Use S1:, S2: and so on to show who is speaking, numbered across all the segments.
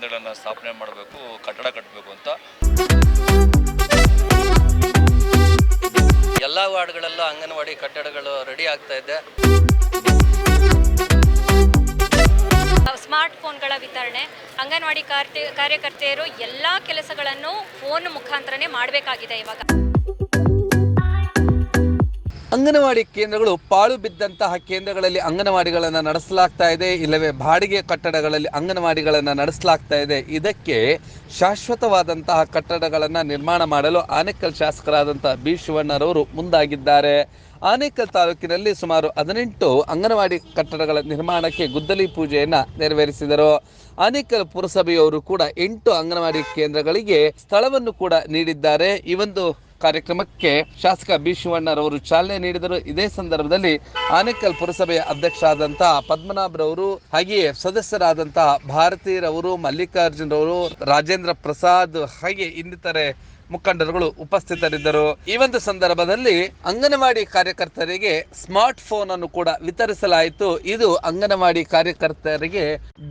S1: ಕೇಂದ್ರಗಳನ್ನು ಸ್ಥಾಪನೆ ಮಾಡಬೇಕು, ಕಟ್ಟಡ ಕಟ್ಟಬೇಕು ಅಂತ.
S2: ಎಲ್ಲ ವಾರ್ಡ್ಗಳಲ್ಲೂ ಅಂಗನವಾಡಿ ಕಟ್ಟಡಗಳು ರೆಡಿ ಆಗ್ತಾ ಇದೆ.
S3: ಸ್ಮಾರ್ಟ್ ಫೋನ್ಗಳ ವಿತರಣೆ, ಅಂಗನವಾಡಿ ಕಾರ್ಯ ಕಾರ್ಯಕರ್ತೆಯರು ಎಲ್ಲ ಕೆಲಸಗಳನ್ನು ಫೋನ್ ಮುಖಾಂತರನೇ ಮಾಡಬೇಕಾಗಿದೆ ಇವಾಗ.
S4: ಅಂಗನವಾಡಿ ಕೇಂದ್ರಗಳು ಪಾಳು ಬಿದ್ದಂತಹ ಕೇಂದ್ರಗಳಲ್ಲಿ ಅಂಗನವಾಡಿಗಳನ್ನು ನಡೆಸಲಾಗ್ತಾ ಇದೆ, ಇಲ್ಲವೇ ಬಾಡಿಗೆ ಕಟ್ಟಡಗಳಲ್ಲಿ ಅಂಗನವಾಡಿಗಳನ್ನು ನಡೆಸಲಾಗ್ತಾ ಇದೆ. ಇದಕ್ಕೆ ಶಾಶ್ವತವಾದಂತಹ ಕಟ್ಟಡಗಳನ್ನು ನಿರ್ಮಾಣ ಮಾಡಲು ಆನೇಕಲ್ ಶಾಸಕರಾದಂತಹ ಬಿ. ಶಿವಣ್ಣರವರು ಮುಂದಾಗಿದ್ದಾರೆ. ಆನೇಕಲ್ ತಾಲೂಕಿನಲ್ಲಿ ಸುಮಾರು ಹದಿನೆಂಟು ಅಂಗನವಾಡಿ ಕಟ್ಟಡಗಳ ನಿರ್ಮಾಣಕ್ಕೆ ಗುದ್ದಲಿ ಪೂಜೆಯನ್ನು ನೆರವೇರಿಸಿದರು. ಆನೇಕಲ್ ಪುರಸಭೆಯವರು ಕೂಡ ಎಂಟು ಅಂಗನವಾಡಿ ಕೇಂದ್ರಗಳಿಗೆ ಸ್ಥಳವನ್ನು ಕೂಡ ನೀಡಿದ್ದಾರೆ. ಈ ಒಂದು ಕಾರ್ಯಕ್ರಮಕ್ಕೆ ಶಾಸಕ ಬಿ ಶಿವಣ್ಣರವರು ಚಾಲನೆ ನೀಡಿದರು. ಇದೇ ಸಂದರ್ಭದಲ್ಲಿ ಆನೇಕಲ್ ಪುರಸಭೆಯ ಅಧ್ಯಕ್ಷರಾದಂತಹ ಪದ್ಮನಾಭರವರು ಹಾಗೆಯೇ ಸದಸ್ಯರಾದಂತಹ ಭಾರತೀರವರು, ಮಲ್ಲಿಕಾರ್ಜುನರವರು, ರಾಜೇಂದ್ರ ಪ್ರಸಾದ್ ಹಾಗೆ ಇನ್ನಿತರೆ ಮುಖಂಡರುಗಳು ಉಪಸ್ಥಿತರಿದ್ದರು. ಈ ಒಂದು ಸಂದರ್ಭದಲ್ಲಿ ಅಂಗನವಾಡಿ ಕಾರ್ಯಕರ್ತರಿಗೆ ಸ್ಮಾರ್ಟ್ ಫೋನ್ ಅನ್ನು ಕೂಡ ವಿತರಿಸಲಾಯಿತು. ಇದು ಅಂಗನವಾಡಿ ಕಾರ್ಯಕರ್ತರಿಗೆ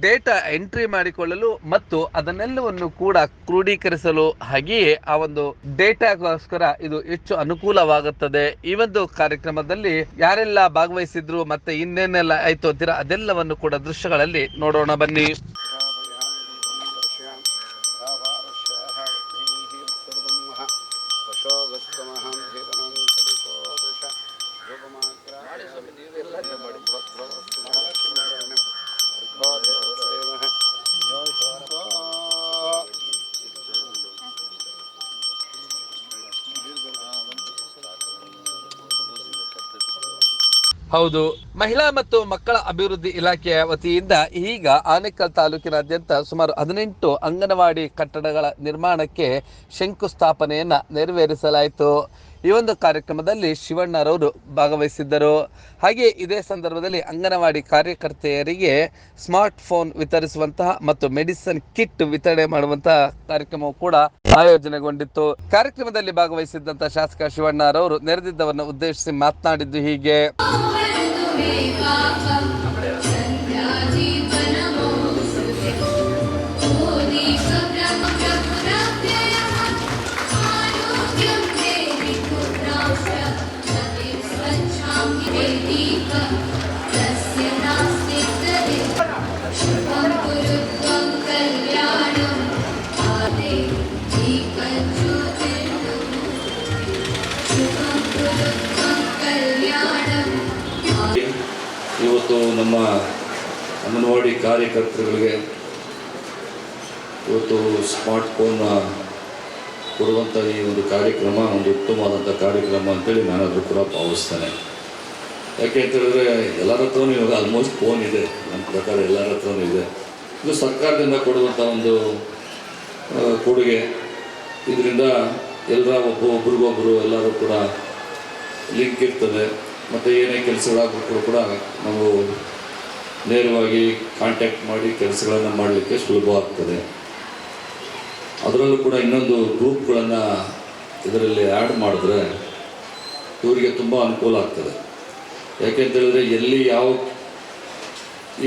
S4: ಡೇಟಾ ಎಂಟ್ರಿ ಮಾಡಿಕೊಳ್ಳಲು ಮತ್ತು ಅದನ್ನೆಲ್ಲವನ್ನು ಕೂಡ ಕ್ರೋಢೀಕರಿಸಲು ಹಾಗೆಯೇ ಆ ಒಂದು ಡೇಟಾಗೋಸ್ಕರ ಇದು ಹೆಚ್ಚು ಅನುಕೂಲವಾಗುತ್ತದೆ. ಈ ಒಂದು ಕಾರ್ಯಕ್ರಮದಲ್ಲಿ ಯಾರೆಲ್ಲ ಭಾಗವಹಿಸಿದ್ರು ಮತ್ತೆ ಇನ್ನೇನೆಲ್ಲ ಆಯ್ತು ಅಂತೀರಾ ಅದೆಲ್ಲವನ್ನು ಕೂಡ ದೃಶ್ಯಗಳಲ್ಲಿ ನೋಡೋಣ ಬನ್ನಿ. ಹೌದು. ಮಹಿಳಾ ಮತ್ತು ಮಕ್ಕಳ ಅಭಿವೃದ್ಧಿ ಇಲಾಖೆಯ ವತಿಯಿಂದ ಈಗ ಆನೇಕಲ್ ತಾಲೂಕಿನಾದ್ಯಂತ ಸುಮಾರು ಹದಿನೆಂಟು ಅಂಗನವಾಡಿ ಕಟ್ಟಡಗಳ ನಿರ್ಮಾಣಕ್ಕೆ ಶಂಕುಸ್ಥಾಪನೆಯನ್ನ ನೆರವೇರಿಸಲಾಯಿತು. ಈ ಒಂದು ಕಾರ್ಯಕ್ರಮದಲ್ಲಿ ಶಿವಣ್ಣರವರು ಭಾಗವಹಿಸಿದ್ದರು. ಹಾಗೆ ಇದೇ ಸಂದರ್ಭದಲ್ಲಿ ಅಂಗನವಾಡಿ ಕಾರ್ಯಕರ್ತೆಯರಿಗೆ ಸ್ಮಾರ್ಟ್ ಫೋನ್ ವಿತರಿಸುವಂತಹ ಮತ್ತು ಮೆಡಿಸಿನ್ ಕಿಟ್ ವಿತರಣೆ ಮಾಡುವಂತಹ ಕಾರ್ಯಕ್ರಮವು ಕೂಡ ಆಯೋಜನೆಗೊಂಡಿತ್ತು. ಕಾರ್ಯಕ್ರಮದಲ್ಲಿ ಭಾಗವಹಿಸಿದ್ದಂತಹ ಶಾಸಕ ಶಿವಣ್ಣರವರು ನೆರೆದಿದ್ದವರನ್ನು ಉದ್ದೇಶಿಸಿ ಮಾತನಾಡಿದ್ದು ಹೀಗೆ.
S1: Habiba ಇವತ್ತು ನಮ್ಮ ಅಂಗನವಾಡಿ ಕಾರ್ಯಕರ್ತರುಗಳಿಗೆ ಇವತ್ತು ಸ್ಮಾರ್ಟ್ ಫೋನ್ನ ಕೊಡುವಂಥ ಈ ಒಂದು ಕಾರ್ಯಕ್ರಮ, ಒಂದು ಉತ್ತಮವಾದಂಥ ಕಾರ್ಯಕ್ರಮ ಅಂತೇಳಿ ನಾನಾದರೂ ಕೂಡ ಭಾವಿಸ್ತೇನೆ. ಯಾಕೆ ಅಂತ ಹೇಳಿದ್ರೆ ಎಲ್ಲರ ಹತ್ರನೂ ಇವಾಗ ಆಲ್ಮೋಸ್ಟ್ ಫೋನ್ ಇದೆ. ನನ್ನ ಪ್ರಕಾರ ಎಲ್ಲರ ಹತ್ರನೂ ಇದೆ. ಇದು ಸರ್ಕಾರದಿಂದ ಕೊಡುವಂಥ ಒಂದು ಕೊಡುಗೆ. ಇದರಿಂದ ಎಲ್ಲರ ಒಬ್ಬ ಒಬ್ರಿಗೊಬ್ಬರು ಎಲ್ಲರೂ ಕೂಡ ಲಿಂಕ್ ಇರ್ತದೆ. ಮತ್ತು ಏನೇ ಕೆಲಸಗಳಾಗಬೇಕು ಕೂಡ ನಾವು ನೇರವಾಗಿ ಕಾಂಟ್ಯಾಕ್ಟ್ ಮಾಡಿ ಕೆಲಸಗಳನ್ನು ಮಾಡಲಿಕ್ಕೆ ಸುಲಭ ಆಗ್ತದೆ. ಅದರಲ್ಲೂ ಕೂಡ ಇನ್ನೊಂದು ಗ್ರೂಪ್ಗಳನ್ನು ಇದರಲ್ಲಿ ಆ್ಯಡ್ ಮಾಡಿದ್ರೆ ಇವರಿಗೆ ತುಂಬ ಅನುಕೂಲ ಆಗ್ತದೆ. ಯಾಕೆಂತೇಳಿದ್ರೆ ಎಲ್ಲಿ ಯಾವ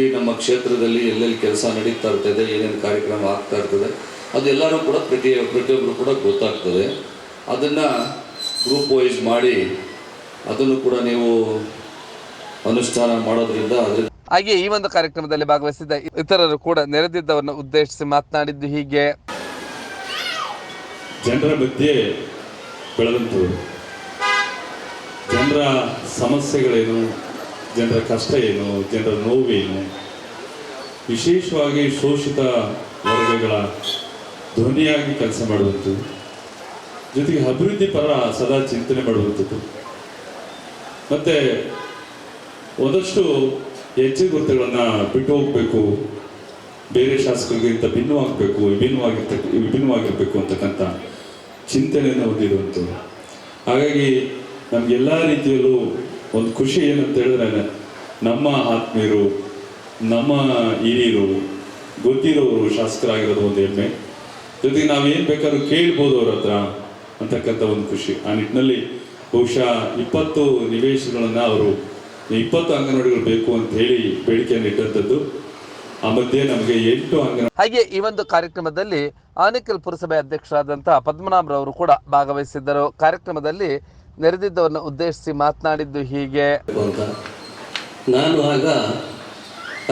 S1: ಈ ನಮ್ಮ ಕ್ಷೇತ್ರದಲ್ಲಿ ಎಲ್ಲೆಲ್ಲಿ ಕೆಲಸ ನಡೀತಾ ಇರ್ತದೆ, ಏನೇನು ಕಾರ್ಯಕ್ರಮ ಆಗ್ತಾ ಇರ್ತದೆ ಅದೆಲ್ಲರೂ ಕೂಡ ಪ್ರತಿ ಪ್ರತಿಯೊಬ್ಬರು ಕೂಡ ಗೊತ್ತಾಗ್ತದೆ. ಅದನ್ನು ಗ್ರೂಪ್ ವೈಸ್ ಮಾಡಿ ಅದನ್ನು ಕೂಡ ನೀವು ಅನುಷ್ಠಾನ ಮಾಡೋದ್ರಿಂದ
S4: ಹಾಗೆ ಈ ಒಂದು ಕಾರ್ಯಕ್ರಮದಲ್ಲಿ ಭಾಗವಹಿಸಿದ್ದ ಇತರರು ಕೂಡ ನೆರೆದಿದ್ದವರನ್ನು ಉದ್ದೇಶಿಸಿ ಮಾತನಾಡಿದ್ದು ಹೀಗೆ.
S5: ಜನರ ಮಧ್ಯೆ ಬೆಳೆದಂತ ಜನರ ಸಮಸ್ಯೆಗಳೇನು ಜನರ ಕಷ್ಟ ಏನು ಜನರ ನೋವೇನು ವಿಶೇಷವಾಗಿ ಶೋಷಿತ ವರ್ಗಗಳ ಧ್ವನಿಯಾಗಿ ಕೆಲಸ ಮಾಡುವಂಥದ್ದು ಜೊತೆಗೆ ಅಭಿವೃದ್ಧಿ ಪರ ಸದಾ ಚಿಂತನೆ ಮಾಡುವಂಥದ್ದು. ಮತ್ತು ಒಂದಷ್ಟು ಹೆಜ್ಜೆ ಗುರುತುಗಳನ್ನ ಬಿಟ್ಟು ಹೋಗಬೇಕು. ಬೇರೆ ಶಾಸಕರಿಗಿಂತ ಭಿನ್ನವಾಗಬೇಕು ವಿಭಿನ್ನವಾಗಿರ್ತಕ್ಕ ವಿಭಿನ್ನವಾಗಿರಬೇಕು ಅಂತಕ್ಕಂಥ ಚಿಂತನೆಯನ್ನು ಹೊಂದಿರುವಂಥದ್ದು. ಹಾಗಾಗಿ ನಮಗೆಲ್ಲ ರೀತಿಯಲ್ಲೂ ಒಂದು ಖುಷಿ ಏನಂತ ಹೇಳಿದ್ರೆ, ನಮ್ಮ ಆತ್ಮೀಯರು, ನಮ್ಮ ಹಿರಿಯರು, ಗೊತ್ತಿರೋರು ಶಾಸಕರಾಗಿರೋದು ಒಂದು ಹೆಮ್ಮೆ. ಜೊತೆಗೆ ನಾವೇನು ಬೇಕಾದ್ರೂ ಕೇಳ್ಬೋದು ಅವ್ರ ಹತ್ರ ಅಂತಕ್ಕಂಥ ಒಂದು ಖುಷಿ. ಆ ನಿಟ್ಟಿನಲ್ಲಿ ಬಹುಶಃ ಇಪ್ಪತ್ತು ನಿವೇಶನಗಳನ್ನು ಅವರು ಇಪ್ಪತ್ತು ಅಂಗನವಾಡಿಗಳು ಬೇಕು ಅಂತ ಹೇಳಿ ಬೇಡಿಕೆಯನ್ನು ಇಟ್ಟಂಥದ್ದು.
S6: ಆ ಮಧ್ಯೆ ನಮಗೆ ಎಂಟು ಅಂಗನ
S4: ಹಾಗೆ ಈ ಒಂದು ಕಾರ್ಯಕ್ರಮದಲ್ಲಿ ಆನೇಕಲ್ ಪುರಸಭೆ ಅಧ್ಯಕ್ಷರಾದಂತಹ ಪದ್ಮನಾಭರವರು ಕೂಡ ಭಾಗವಹಿಸಿದ್ದರು. ಕಾರ್ಯಕ್ರಮದಲ್ಲಿ ನೆರೆದಿದ್ದವರನ್ನು ಉದ್ದೇಶಿಸಿ ಮಾತನಾಡಿದ್ದು ಹೀಗೆ.
S7: ಅಂತ. ನಾನು ಆಗ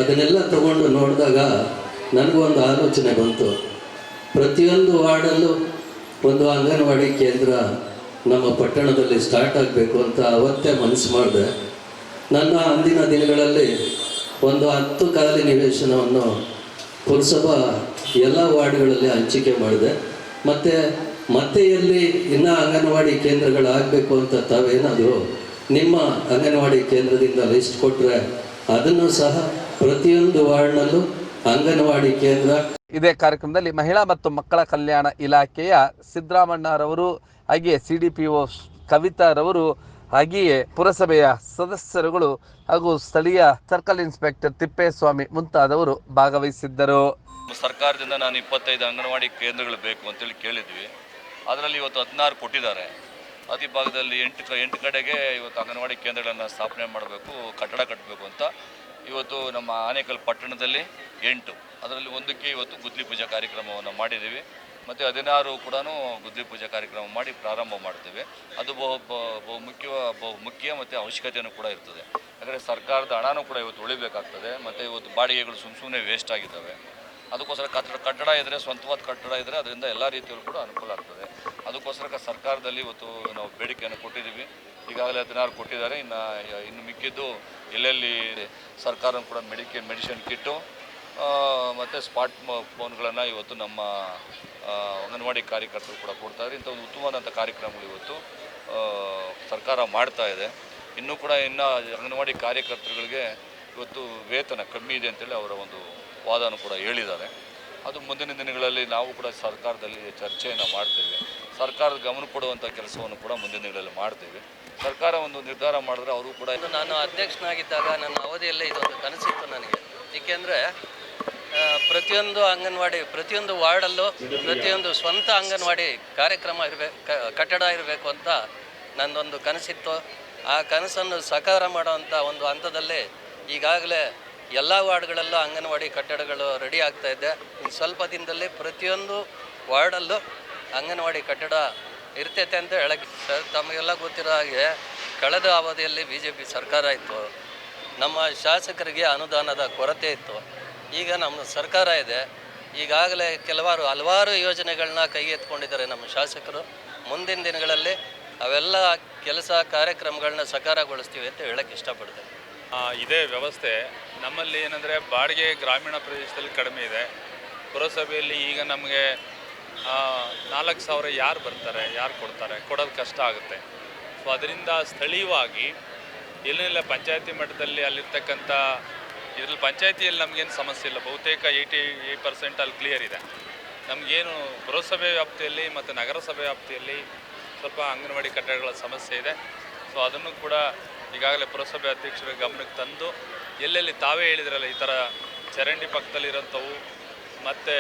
S7: ಅದನ್ನೆಲ್ಲ ತಗೊಂಡು ನೋಡಿದಾಗ ನನಗೂ ಒಂದು ಆಲೋಚನೆ ಬಂತು. ಪ್ರತಿಯೊಂದು ವಾರ್ಡಲ್ಲೂ ಒಂದು ಅಂಗನವಾಡಿ ಕೇಂದ್ರ ನಮ್ಮ ಪಟ್ಟಣದಲ್ಲಿ ಸ್ಟಾರ್ಟ್ ಆಗಬೇಕು ಅಂತ ಅವತ್ತೇ ಮನಸ್ಸು ಮಾಡಿದೆ. ನನ್ನ ಅಂದಿನ ದಿನಗಳಲ್ಲಿ ಒಂದು ಹತ್ತು ಖಾಲಿ ನಿವೇಶನವನ್ನು ಪುರಸಭಾ ಎಲ್ಲ ವಾರ್ಡ್ಗಳಲ್ಲಿ ಹಂಚಿಕೆ ಮಾಡಿದೆ. ಮತ್ತು ಮತ್ತೆ ಎಲ್ಲಿ ಇನ್ನೂ ಅಂಗನವಾಡಿ ಕೇಂದ್ರಗಳಾಗಬೇಕು ಅಂತ ತಾವೇನಾದರೂ ನಿಮ್ಮ ಅಂಗನವಾಡಿ ಕೇಂದ್ರದಿಂದ ಲಿಸ್ಟ್ ಕೊಟ್ಟರೆ ಅದನ್ನು ಸಹ ಪ್ರತಿಯೊಂದು ವಾರ್ಡ್ನಲ್ಲೂ ಅಂಗನವಾಡಿ ಕೇಂದ್ರ.
S4: ಇದೇ ಕಾರ್ಯಕ್ರಮದಲ್ಲಿ ಮಹಿಳಾ ಮತ್ತು ಮಕ್ಕಳ ಕಲ್ಯಾಣ ಇಲಾಖೆಯ ಸಿದ್ದರಾಮಣ್ಣರವರು ಹಾಗೆಯೇ ಸಿ ಡಿ ಪಿ ಒ ಕವಿತಾರವರು ಹಾಗೆಯೇ ಪುರಸಭೆಯ ಸದಸ್ಯರುಗಳು ಹಾಗೂ ಸ್ಥಳೀಯ ಸರ್ಕಲ್ ಇನ್ಸ್ಪೆಕ್ಟರ್ ತಿಪ್ಪೇಸ್ವಾಮಿ ಮುಂತಾದವರು ಭಾಗವಹಿಸಿದ್ದರು.
S1: ಸರ್ಕಾರದಿಂದ ನಾನು ಇಪ್ಪತ್ತೈದು ಅಂಗನವಾಡಿ ಕೇಂದ್ರಗಳು ಬೇಕು ಅಂತೇಳಿ ಕೇಳಿದ್ವಿ. ಅದರಲ್ಲಿ ಇವತ್ತು ಹದಿನಾರು ಕೊಟ್ಟಿದ್ದಾರೆ. ಅತಿ ಭಾಗದಲ್ಲಿ ಎಂಟು ಕ ಎಂಟು ಕಡೆಗೆ ಇವತ್ತು ಅಂಗನವಾಡಿ ಕೇಂದ್ರಗಳನ್ನು ಸ್ಥಾಪನೆ ಮಾಡಬೇಕು ಕಟ್ಟಡ ಕಟ್ಟಬೇಕು ಅಂತ ಇವತ್ತು ನಮ್ಮ ಆನೇಕಲ್ ಪಟ್ಟಣದಲ್ಲಿ ಎಂಟು. ಅದರಲ್ಲಿ ಒಂದಕ್ಕೆ ಇವತ್ತು ಗುದ್ಲಿ ಪೂಜಾ ಕಾರ್ಯಕ್ರಮವನ್ನು ಮಾಡಿದ್ದೀವಿ. ಮತ್ತು ಹದಿನಾರು ಕೂಡ ಗುದ್ಲಿ ಪೂಜಾ ಕಾರ್ಯಕ್ರಮ ಮಾಡಿ ಪ್ರಾರಂಭ ಮಾಡ್ತೇವೆ. ಅದು ಬಹು ಬಹು ಮುಖ್ಯ ಬಹು ಮುಖ್ಯ ಮತ್ತು ಅವಶ್ಯಕತೆಯೂ ಕೂಡ ಇರ್ತದೆ. ಯಾಕಂದರೆ ಸರ್ಕಾರದ ಹಣನೂ ಕೂಡ ಇವತ್ತು ಉಳಿಬೇಕಾಗ್ತದೆ. ಮತ್ತು ಇವತ್ತು ಬಾಡಿಗೆಗಳು ಸುಮ್ಮ ಸುಮ್ಮನೆ ವೇಸ್ಟ್ ಆಗಿದ್ದಾವೆ. ಅದಕ್ಕೋಸ್ಕರ ಕಟ್ಟಡ ಕಟ್ಟಡ ಇದ್ದರೆ ಸ್ವಂತವಾದ ಕಟ್ಟಡ ಇದ್ದರೆ ಅದರಿಂದ ಎಲ್ಲ ರೀತಿಯಲ್ಲೂ ಕೂಡ ಅನುಕೂಲ ಆಗ್ತದೆ. ಅದಕ್ಕೋಸ್ಕರ ಸರ್ಕಾರದಲ್ಲಿ ಇವತ್ತು ನಾವು ಬೇಡಿಕೆಯನ್ನು ಕೊಟ್ಟಿದ್ದೀವಿ. ಈಗಾಗಲೇ ಹದಿನಾರು ಕೊಟ್ಟಿದ್ದಾರೆ. ಇನ್ನು ಇನ್ನು ಮಿಕ್ಕಿದ್ದು ಎಲ್ಲೆಲ್ಲಿ ಸರ್ಕಾರ ಕೂಡ ಮೆಡಿಕೆ ಮೆಡಿಸಿನ್ ಕಿಟ್ಟು ಮತ್ತು ಸ್ಮಾರ್ಟ್ ಫೋನ್ಗಳನ್ನು ಇವತ್ತು ನಮ್ಮ ಅಂಗನವಾಡಿ ಕಾರ್ಯಕರ್ತರು ಕೂಡ ಕೊಡ್ತಾರೆ ಇಂಥ ಒಂದು ಉತ್ತಮವಾದಂಥ ಕಾರ್ಯಕ್ರಮಗಳು ಇವತ್ತು ಸರ್ಕಾರ ಮಾಡ್ತಾ ಇದೆ. ಇನ್ನೂ ಕೂಡ ಇನ್ನು ಅಂಗನವಾಡಿ ಕಾರ್ಯಕರ್ತರುಗಳಿಗೆ ಇವತ್ತು ವೇತನ ಕಮ್ಮಿ ಇದೆ ಅಂತೇಳಿ ಅವರ ಒಂದು ವಾದನ ಕೂಡ ಹೇಳಿದ್ದಾರೆ. ಅದು ಮುಂದಿನ ದಿನಗಳಲ್ಲಿ ನಾವು ಕೂಡ ಸರ್ಕಾರದಲ್ಲಿ ಚರ್ಚೆಯನ್ನು ಮಾಡ್ತೇವೆ. ಸರ್ಕಾರದ ಗಮನ ಕೊಡುವಂಥ ಕೆಲಸವನ್ನು ಕೂಡ ಮುಂದಿನ ದಿನಗಳಲ್ಲಿ ಮಾಡ್ತೇವೆ. ಸರ್ಕಾರ ಒಂದು ನಿರ್ಧಾರ ಮಾಡಿದ್ರೆ ಅವರು ಕೂಡ
S2: ನಾನು ಅಧ್ಯಕ್ಷನಾಗಿದ್ದಾಗ ನನ್ನ ಅವಧಿಯಲ್ಲೇ ಇದೊಂದು ಕನಸಿತ್ತು ನನಗೆ. ಏಕೆಂದರೆ ಪ್ರತಿಯೊಂದು ಅಂಗನವಾಡಿ, ಪ್ರತಿಯೊಂದು ವಾರ್ಡಲ್ಲೂ ಪ್ರತಿಯೊಂದು ಸ್ವಂತ ಅಂಗನವಾಡಿ ಕಾರ್ಯಕ್ರಮ ಇರಬೇಕು ಕಟ್ಟಡ ಇರಬೇಕು ಅಂತ ನನ್ನೊಂದು ಕನಸಿತ್ತು. ಆ ಕನಸನ್ನು ಸಾಕಾರ ಮಾಡುವಂಥ ಒಂದು ಹಂತದಲ್ಲಿ ಈಗಾಗಲೇ ಎಲ್ಲ ವಾರ್ಡ್ಗಳಲ್ಲೂ ಅಂಗನವಾಡಿ ಕಟ್ಟಡಗಳು ರೆಡಿ ಆಗ್ತಾ ಇದೆ. ಇನ್ನು ಸ್ವಲ್ಪ ದಿನದಲ್ಲಿ ಪ್ರತಿಯೊಂದು ವಾರ್ಡಲ್ಲೂ ಅಂಗನವಾಡಿ ಕಟ್ಟಡ ಇರ್ತೈತೆ ಅಂತ ಹೇಳಕ್ಕೆ ಸರ್, ತಮಗೆಲ್ಲ ಗೊತ್ತಿರೋ ಹಾಗೆ ಕಳೆದ ಅವಧಿಯಲ್ಲಿ ಬಿ ಜೆ ಪಿ ಸರ್ಕಾರ ಇತ್ತು. ನಮ್ಮ ಶಾಸಕರಿಗೆ ಅನುದಾನದ ಕೊರತೆ ಇತ್ತು. ಈಗ ನಮ್ಮ ಸರ್ಕಾರ ಇದೆ. ಈಗಾಗಲೇ ಕೆಲವಾರು ಹಲವಾರು ಯೋಜನೆಗಳನ್ನ ಕೈಗೆತ್ತಿಕೊಂಡಿದ್ದಾರೆ ನಮ್ಮ ಶಾಸಕರು. ಮುಂದಿನ ದಿನಗಳಲ್ಲಿ ಅವೆಲ್ಲ ಕೆಲಸ ಕಾರ್ಯಕ್ರಮಗಳನ್ನ ಸಕಾರಗೊಳಿಸ್ತೀವಿ ಅಂತ ಹೇಳಕ್ಕೆ ಇಷ್ಟಪಡ್ತೇನೆ.
S5: ಇದೇ ವ್ಯವಸ್ಥೆ ನಮ್ಮಲ್ಲಿ ಏನಂದರೆ ಬಾಡಿಗೆ ಗ್ರಾಮೀಣ ಪ್ರದೇಶದಲ್ಲಿ ಕಡಿಮೆ ಇದೆ. ಪುರಸಭೆಯಲ್ಲಿ ಈಗ ನಮಗೆ ನಾಲ್ಕು ಸಾವಿರ ಯಾರು ಬರ್ತಾರೆ, ಯಾರು ಕೊಡ್ತಾರೆ, ಕೊಡೋದು ಕಷ್ಟ ಆಗುತ್ತೆ. ಸೊ ಅದರಿಂದ ಸ್ಥಳೀಯವಾಗಿ ಎಲ್ಲೆಲ್ಲ ಪಂಚಾಯತಿ ಮಟ್ಟದಲ್ಲಿ ಅಲ್ಲಿರ್ತಕ್ಕಂಥ ಇದರಲ್ಲಿ ಪಂಚಾಯತಿಯಲ್ಲಿ ನಮಗೇನು ಸಮಸ್ಯೆ ಇಲ್ಲ. ಬಹುತೇಕ ಏಯ್ಟಿ ಏಯ್ಟ್ ಪರ್ಸೆಂಟ್ ಅಲ್ಲಿ ಕ್ಲಿಯರ್ ಇದೆ. ನಮಗೇನು ಪುರಸಭೆ ವ್ಯಾಪ್ತಿಯಲ್ಲಿ ಮತ್ತು ನಗರಸಭೆ ವ್ಯಾಪ್ತಿಯಲ್ಲಿ ಸ್ವಲ್ಪ ಅಂಗನವಾಡಿ ಕಟ್ಟಡಗಳ ಸಮಸ್ಯೆ ಇದೆ. ಸೊ ಅದನ್ನು ಕೂಡ ಈಗಾಗಲೇ ಪುರಸಭೆ ಅಧ್ಯಕ್ಷರ ಗಮನಕ್ಕೆ ತಂದು ಎಲ್ಲೆಲ್ಲಿ ತಾವೇ ಹೇಳಿದ್ರಲ್ಲ ಈ ಥರ ಚರಂಡಿ ಪಕ್ಕದಲ್ಲಿರೋಂಥವು, ಮತ್ತು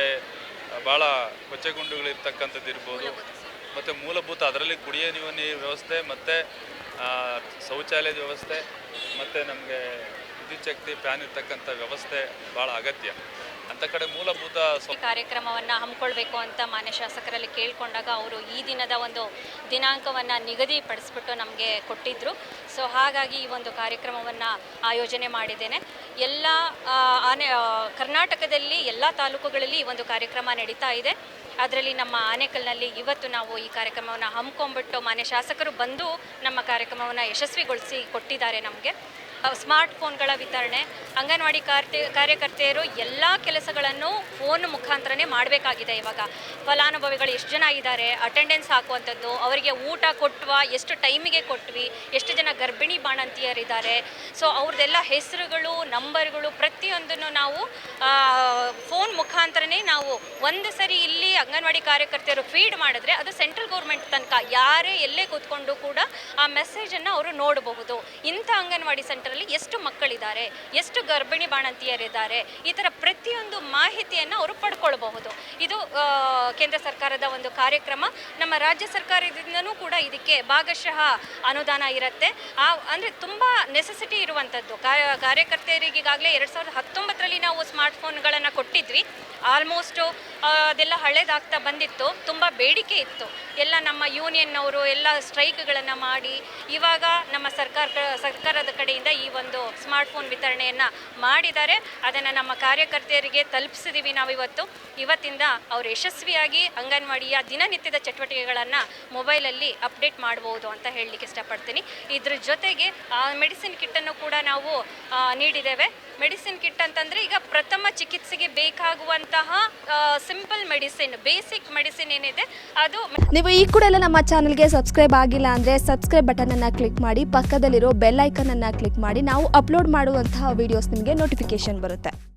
S5: ಭಾಳ ಕೊಚ್ಚೆಗುಂಡುಗಳಿರ್ತಕ್ಕಂಥದ್ದು ಇರ್ಬೋದು. ಮತ್ತು ಮೂಲಭೂತ ಅದರಲ್ಲಿ ಕುಡಿಯೋ ನೀರು ವ್ಯವಸ್ಥೆ, ಮತ್ತು ಶೌಚಾಲಯದ ವ್ಯವಸ್ಥೆ, ಮತ್ತು ನಮಗೆ ವಿದ್ಯುತ್ ಶಕ್ತಿ, ಫ್ಯಾನ್ ಇರ್ತಕ್ಕಂಥ ವ್ಯವಸ್ಥೆ ಭಾಳ ಅಗತ್ಯ. ಅಂತ ಕಡೆ ಮೂಲಭೂತ
S3: ಕಾರ್ಯಕ್ರಮವನ್ನು ಹಮ್ಮಿಕೊಳ್ಬೇಕು ಅಂತ ಮಾನ್ಯ ಶಾಸಕರಲ್ಲಿ ಕೇಳಿಕೊಂಡಾಗ ಅವರು ಈ ದಿನದ ಒಂದು ದಿನಾಂಕವನ್ನು ನಿಗದಿಪಡಿಸ್ಬಿಟ್ಟು ನಮಗೆ ಕೊಟ್ಟಿದ್ದರು ಸೊ ಹಾಗಾಗಿ ಈ ಒಂದು ಕಾರ್ಯಕ್ರಮವನ್ನು ಆಯೋಜನೆ ಮಾಡಿದ್ದೇನೆ. ಎಲ್ಲ ಆನೆ ಕರ್ನಾಟಕದಲ್ಲಿ ಎಲ್ಲ ತಾಲೂಕುಗಳಲ್ಲಿ ಈ ಒಂದು ಕಾರ್ಯಕ್ರಮ ನಡೀತಾ ಇದೆ. ಅದರಲ್ಲಿ ನಮ್ಮ ಆನೆಕಲ್ನಲ್ಲಿ ಇವತ್ತು ನಾವು ಈ ಕಾರ್ಯಕ್ರಮವನ್ನು ಹಮ್ಮಿಕೊಂಡ್ಬಿಟ್ಟು ಮಾನ್ಯ ಶಾಸಕರು ಬಂದು ನಮ್ಮ ಕಾರ್ಯಕ್ರಮವನ್ನು ಯಶಸ್ವಿಗೊಳಿಸಿ ಕೊಟ್ಟಿದ್ದಾರೆ ನಮಗೆ. ಸ್ಮಾರ್ಟ್ ಫೋನ್ಗಳ ವಿತರಣೆ, ಅಂಗನವಾಡಿ ಕಾರ್ಯ ಕಾರ್ಯಕರ್ತೆಯರು ಎಲ್ಲ ಕೆಲಸಗಳನ್ನು ಫೋನ್ ಮುಖಾಂತರನೇ ಮಾಡಬೇಕಾಗಿದೆ ಇವಾಗ. ಫಲಾನುಭವಿಗಳು ಎಷ್ಟು ಜನ ಇದ್ದಾರೆ ಅಟೆಂಡೆನ್ಸ್ ಹಾಕುವಂಥದ್ದು, ಅವರಿಗೆ ಊಟ ಕೊಟ್ಟುವ ಎಷ್ಟು ಟೈಮಿಗೆ ಕೊಟ್ವಿ, ಎಷ್ಟು ಜನ ಗರ್ಭಿಣಿ ಬಾಣಂತಿಯರಿದ್ದಾರೆ. ಸೊ ಅವ್ರದ್ದೆಲ್ಲ ಹೆಸರುಗಳು, ನಂಬರ್ಗಳು ಪ್ರತಿಯೊಂದನ್ನು ನಾವು ಫೋನ್ ಮುಖಾಂತರನೇ ನಾವು ಒಂದು ಸರಿ ಇಲ್ಲಿ ಅಂಗನವಾಡಿ ಕಾರ್ಯಕರ್ತೆಯರು ಫೀಡ್ ಮಾಡಿದ್ರೆ ಅದು ಸೆಂಟ್ರಲ್ ಗೌರ್ಮೆಂಟ್ ತನಕ, ಯಾರೇ ಎಲ್ಲೇ ಕೂತ್ಕೊಂಡು ಕೂಡ ಆ ಮೆಸೇಜನ್ನು ಅವರು ನೋಡಬಹುದು. ಇಂಥ ಅಂಗನವಾಡಿ ಸೆಂಟರ್ ಮಟ್ಟದಲ್ಲಿ ಎಷ್ಟು ಮಕ್ಕಳಿದ್ದಾರೆ, ಎಷ್ಟು ಗರ್ಭಿಣಿ ಬಾಣಂತಿಯರಿದ್ದಾರೆ, ಈ ಥರ ಪ್ರತಿಯೊಂದು ಮಾಹಿತಿಯನ್ನು ಅವರು ಪಡ್ಕೊಳ್ಬಹುದು. ಇದು ಕೇಂದ್ರ ಸರ್ಕಾರದ ಒಂದು ಕಾರ್ಯಕ್ರಮ. ನಮ್ಮ ರಾಜ್ಯ ಸರ್ಕಾರದಿಂದನೂ ಕೂಡ ಇದಕ್ಕೆ ಭಾಗಶಃ ಅನುದಾನ ಇರುತ್ತೆ. ಆ, ಅಂದರೆ ತುಂಬ ನೆಸೆಸಿಟಿ ಇರುವಂಥದ್ದು ಕಾರ್ಯಕರ್ತೆಯರಿಗಾಗಲೇ ಎರಡು ಸಾವಿರದ ಹತ್ತೊಂಬತ್ತರಲ್ಲಿ ನಾವು ಸ್ಮಾರ್ಟ್ಫೋನ್ಗಳನ್ನು ಕೊಟ್ಟಿದ್ವಿ. ಆಲ್ಮೋಸ್ಟು ಅದೆಲ್ಲ ಹಳೇದಾಗ್ತಾ ಬಂದಿತ್ತು. ತುಂಬ ಬೇಡಿಕೆ ಇತ್ತು. ಎಲ್ಲ ನಮ್ಮ ಯೂನಿಯನ್ನವರು ಎಲ್ಲ ಸ್ಟ್ರೈಕ್ಗಳನ್ನು ಮಾಡಿ, ಇವಾಗ ನಮ್ಮ ಸರ್ಕಾರ, ಸರ್ಕಾರದ ಕಡೆಯಿಂದ ಈ ಒಂದು ಸ್ಮಾರ್ಟ್ಫೋನ್ ವಿತರಣೆಯನ್ನು ಮಾಡಿದ್ದಾರೆ. ಅದನ್ನು ನಮ್ಮ ಕಾರ್ಯಕರ್ತೆಯರಿಗೆ ತಲುಪಿಸಿದ್ದೀವಿ ನಾವು ಇವತ್ತು ಇವತ್ತಿಂದ ಅವರು ಯಶಸ್ವಿಯಾಗಿ ಅಂಗನವಾಡಿಯ ದಿನನಿತ್ಯದ ಚಟುವಟಿಕೆಗಳನ್ನು ಮೊಬೈಲಲ್ಲಿ ಅಪ್ಡೇಟ್ ಮಾಡ್ಬೋದು ಅಂತ ಹೇಳಲಿಕ್ಕೆ ಇಷ್ಟಪಡ್ತೀನಿ. ಇದ್ರ ಜೊತೆಗೆ ಮೆಡಿಸಿನ್ ಕಿಟ್ಟನ್ನು ಕೂಡ ನಾವು ನೀಡಿದ್ದೇವೆ. ಮೆಡಿಸಿನ್ ಕಿಟ್ ಅಂತಂದ್ರೆ ಈಗ ಪ್ರಥಮ ಚಿಕಿತ್ಸೆಗೆ ಬೇಕಾಗುವಂತಹ ಸಿಂಪಲ್ ಮೆಡಿಸಿನ್ ಬೇಸಿಕ್ ಮೆಡಿಸಿನ್ ಏನಿದೆ, ಅದು
S8: ನೀವು ಈ ಕೂಡ ಎಲ್ಲ ನಮ್ಮ ಚಾನಲ್ಗೆ ಸಬ್ಸ್ಕ್ರೈಬ್ ಆಗಿಲ್ಲ ಅಂದರೆ ಸಬ್ಸ್ಕ್ರೈಬ್ ಬಟನನ್ನು ಕ್ಲಿಕ್ ಮಾಡಿ, ಪಕ್ಕದಲ್ಲಿರೋ ಬೆಲ್ ಐಕನನ್ನು ಕ್ಲಿಕ್ ಮಾಡಿ, ನಾವು ಅಪ್ಲೋಡ್ ಮಾಡುವಂತಹ ವೀಡಿಯೋಸ್ ನಿಮಗೆ ನೋಟಿಫಿಕೇಶನ್ ಬರುತ್ತೆ.